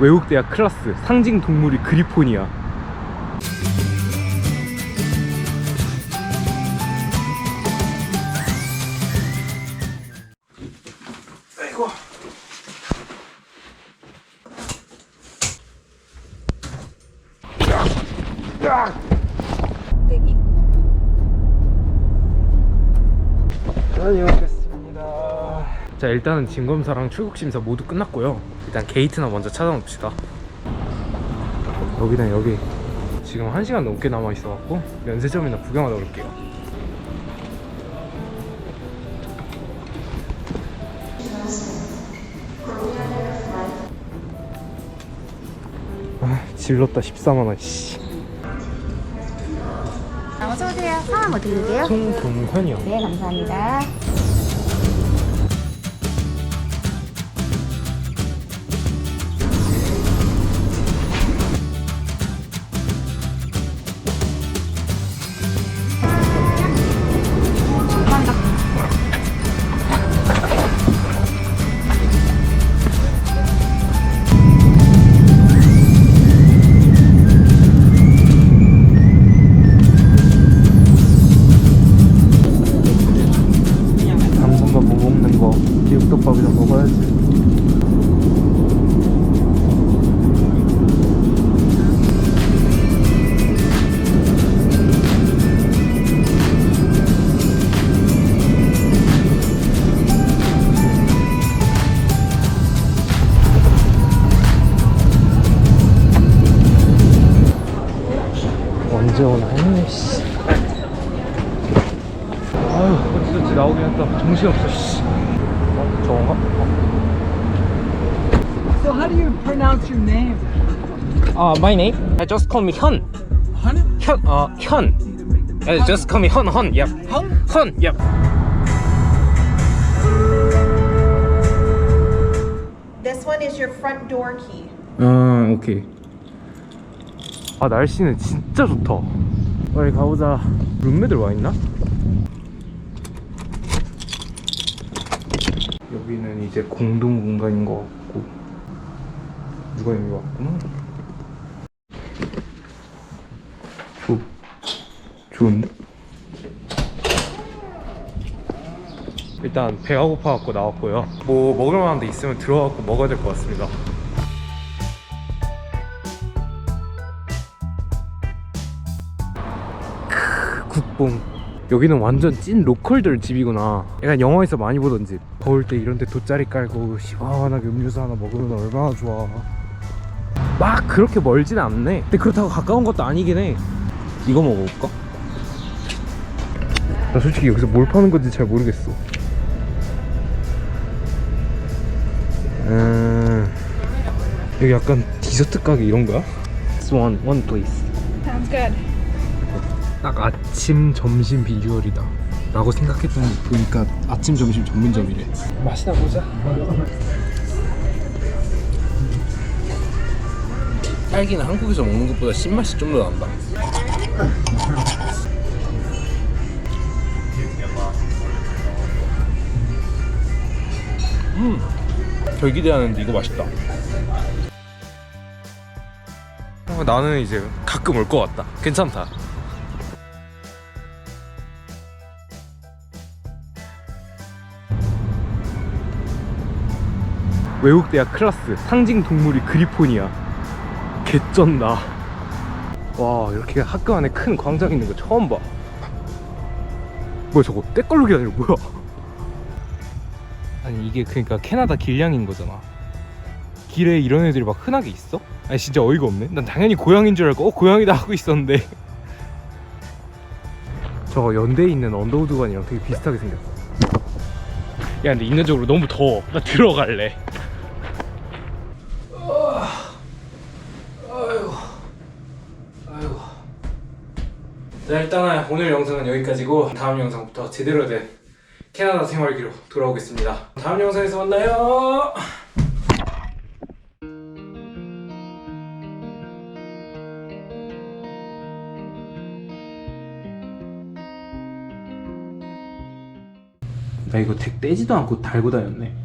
외국대학 클라스 상징 동물이 그리폰이야 아이고. 다녀오겠습니다. 자 일단은 진검사랑 출국심사 모두 끝났고요. 일단 게이트나 먼저 찾아봅시다. 여기는 여기. 지금 1시간 넘게 남아 있어갖고 면세점이나 구경하다 올게요. 아 질렀다 14만원 씨. 어서오세요. 성함 어떻게 되세요? 송동현이요. 네, 감사합니다. 먹는 거 기육덮밥이나 먹어야지. 언제 오나? 했네 씨. 아유 어찌저찌 나오긴 했다. 정신없어 씨. So how do you pronounce your name? Uh, my name? Uh, just call me 현 Hun? 현, 어, 현 uh, Just call me 헌, 헌, yep Hun? 헌, yep This one is your front door key. 아 오케이 아 날씨는 진짜 좋다 빨리 가보자 룸메들 와있나? 여기는 이제 공동 공간인 것 같고. 누가 여기 왔구나. 좋 좋은데? 일단 배가 고파갖고 나왔고요. 뭐 먹을 만한 데 있으면 들어가고 먹어야 될 것 같습니다. 국뽕. 여기는 완전 찐 로컬들 집이구나. 약간 영화에서 많이 보던 집 더울 때 이런 데 돗자리 깔고 시원하게 음료수 하나 먹으면 얼마나 좋아 막 그렇게 멀진 않네 근데 그렇다고 가까운 것도 아니긴 해 이거 먹어볼까? 나 솔직히 여기서 뭘 파는 건지 잘 모르겠어 음... 여기 약간 디저트 가게 이런 거야? One, one please Sounds good. 딱 아침 점심 비주얼이다 라고 생각했더니 보니까 아침 점심 전문점이래. 맛이나 보자. 딸기는 한국에서 먹는 것보다 신맛이 좀 더 난다. 음덜 기대하는데 이거 맛있다. 어, 나는 이제 가끔 올 것 같다. 괜찮다 외국대학 클라스 상징 동물이 그리폰이야 개쩐다. 와 이렇게 학교 안에 큰 광장 있는 거 처음 봐. 뭐야 저거 때깔룩이 아니라 뭐야? 아니 이게 그러니까 캐나다 길냥인 거잖아. 길에 이런 애들이 막 흔하게 있어? 아니 진짜 어이가 없네. 난 당연히 고양인 줄 알고 어 고양이다 하고 있었는데. 저거 연대에 있는 언더우드관이랑 되게 비슷하게 생겼어. 야 근데 인간적으로 너무 더워. 나 들어갈래 자 일단은 오늘 영상은 여기까지고 다음 영상부터 제대로 된 캐나다 생활기로 돌아오겠습니다. 다음 영상에서 만나요! 나 이거 덱 떼지도 않고 달고 다녔네